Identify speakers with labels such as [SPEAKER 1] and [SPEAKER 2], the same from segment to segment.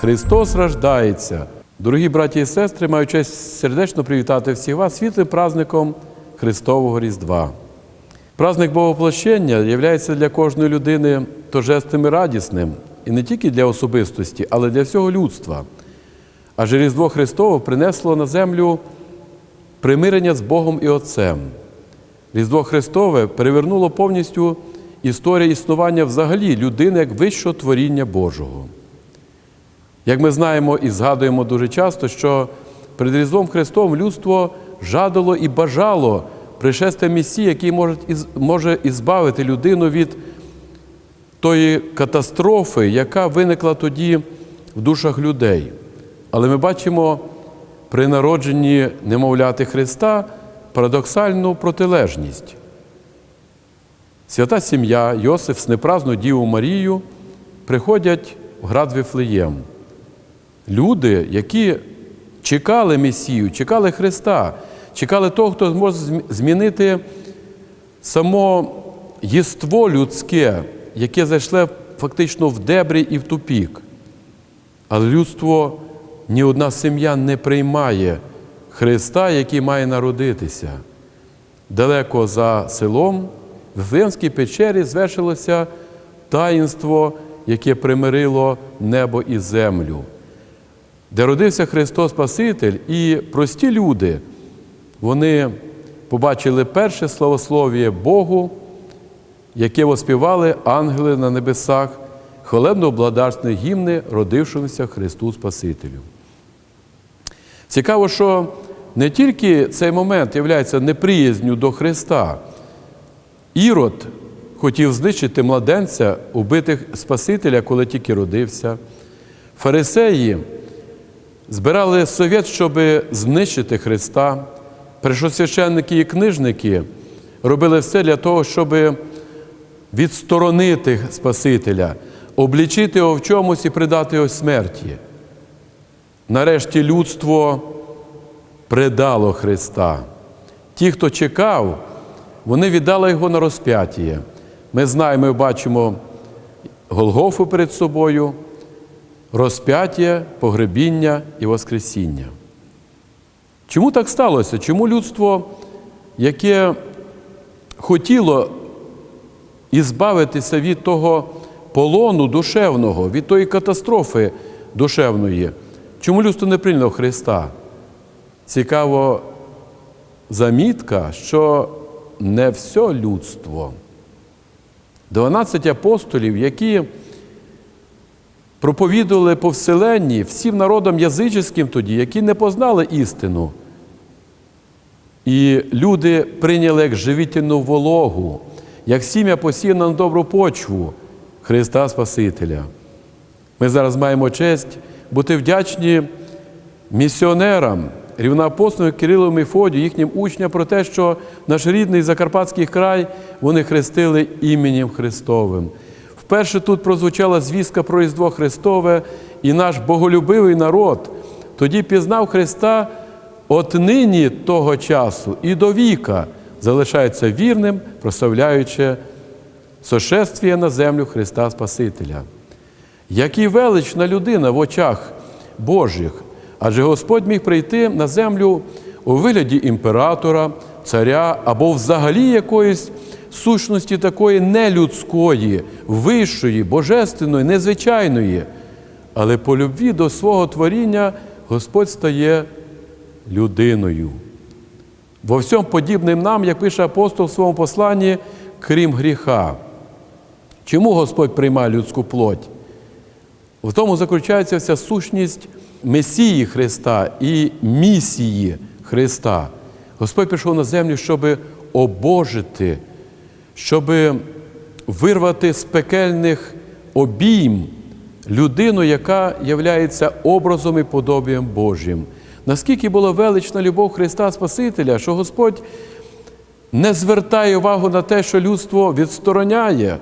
[SPEAKER 1] Христос рождається. Дорогі браті і сестри, маю честь сердечно привітати всіх вас світлим праздником Христового Різдва. Праздник Богоплощення є для кожної людини торжественним і радісним, і не тільки для особистості, але для всього людства. Адже Різдво Христове принесло на землю примирення з Богом і Отцем. Різдво Христове перевернуло повністю історію існування взагалі людини як вищого творіння Божого. Як ми знаємо і згадуємо дуже часто, що перед Різдвом Христовим людство жадало і бажало пришестя Месії, який може ізбавити людину від тої катастрофи, яка виникла тоді в душах людей. Але ми бачимо при народженні немовляти Христа парадоксальну протилежність. Свята сім'я, Йосиф з непразну Діву Марію приходять в град Вифлеєм. Люди, які чекали Месію, чекали Христа, чекали того, хто зможе змінити само єство людське, яке зайшло фактично в дебрі і в тупік. Але людство, ні одна сім'я не приймає Христа, який має народитися. Далеко за селом, в Вифлеємській печері звершилося таїнство, яке примирило небо і землю, де родився Христос Спаситель, і прості люди, вони побачили перше славослов'я Богу, яке воспівали ангели на небесах, хвалебно благодарственні гімни, родившомуся Христу Спасителю. Цікаво, що не тільки цей момент є неприязню до Христа. Ірод хотів знищити младенця, убитих Спасителя, коли тільки родився. Фарисеї збирали совєт, щоб знищити Христа. Першосвященники і книжники робили все для того, щоб відсторонити Спасителя, облічити його в чомусь і придати його смерті. Нарешті людство предало Христа. Ті, хто чекав, вони віддали його на розп'яття. Ми знаємо і бачимо Голгофу перед собою, розп'яття, погребіння і Воскресіння. Чому так сталося? Чому людство, яке хотіло ізбавитися від того полону душевного, від тої катастрофи душевної, чому людство не прийняло Христа? Цікаво замітка, що не все людство. 12 апостолів, які проповідували по вселенні всім народам язичським тоді, які не познали істину. І люди прийняли як живітельну вологу, як сім'я посіяна на добру почву Христа Спасителя. Ми зараз маємо честь бути вдячні місіонерам, рівноапостолу Кирилу Мефодію, їхнім учням про те, що наш рідний Закарпатський край вони хрестили іменем Христовим. Вперше тут прозвучала звістка про Різдво Христове, і наш боголюбивий народ тоді пізнав Христа от нині того часу і до віка залишається вірним, прославляючи сошествіє на землю Христа Спасителя. Який велична людина в очах Божих, адже Господь міг прийти на землю у вигляді імператора, царя або взагалі якоїсь сущності такої нелюдської, вищої, божественної, незвичайної. Але по любві до свого творіння Господь стає людиною. Во всьому подібним нам, як пише апостол в своєму посланні, крім гріха. Чому Господь приймає людську плоть? В тому заключається вся сущність Месії Христа і місії Христа. Господь прийшов на землю, щоб обожити, щоб вирвати з пекельних обійм людину, яка є образом і подобієм Божим. Наскільки була велична любов Христа Спасителя, що Господь не звертає увагу на те, що людство відстороняє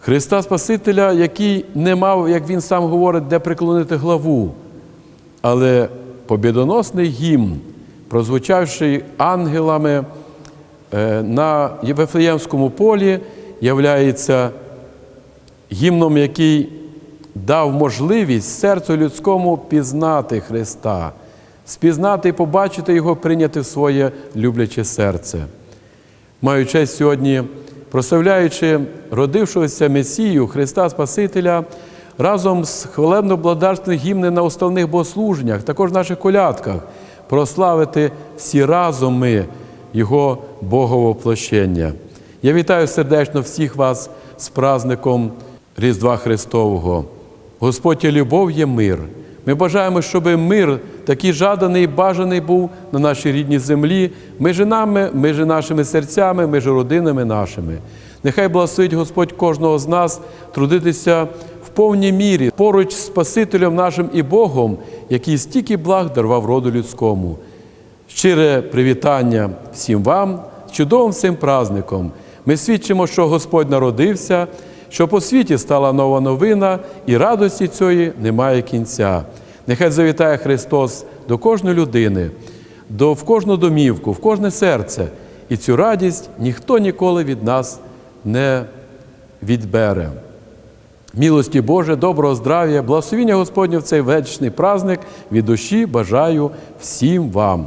[SPEAKER 1] Христа Спасителя, який не мав, як він сам говорить, де приклонити главу. Але побідоносний гімн, прозвучавший ангелами на Вифлеємському полі, являється гімном, який дав можливість серцю людському пізнати Христа, спізнати і побачити Його, прийняти в своє любляче серце. Маю честь сьогодні, прославляючи родившогося Месію Христа Спасителя, разом з хвалебно-благодарственних гімни на уставних богослуженнях, також в наших колядках, прославити всі разом ми Його Боговоплощення. Я вітаю сердечно всіх вас з праздником Різдва Христового. Господь є любов є мир. Ми бажаємо, щоб мир такий жаданий і бажаний був на нашій рідній землі, між нами, між нашими серцями, між родинами нашими. Нехай благословить Господь кожного з нас трудитися в повній мірі поруч з Спасителем нашим і Богом, який стільки благ дарував роду людському. Щире привітання всім вам чудовим цим праздником. Ми свідчимо, що Господь народився, що по світі стала нова новина, і радості цієї немає кінця. Нехай завітає Христос до кожної людини, до, в кожну домівку, в кожне серце. І цю радість ніхто ніколи від нас не відбере. Милості Боже, доброго здрав'я, благословіння Господнє в цей вечний праздник від душі бажаю всім вам.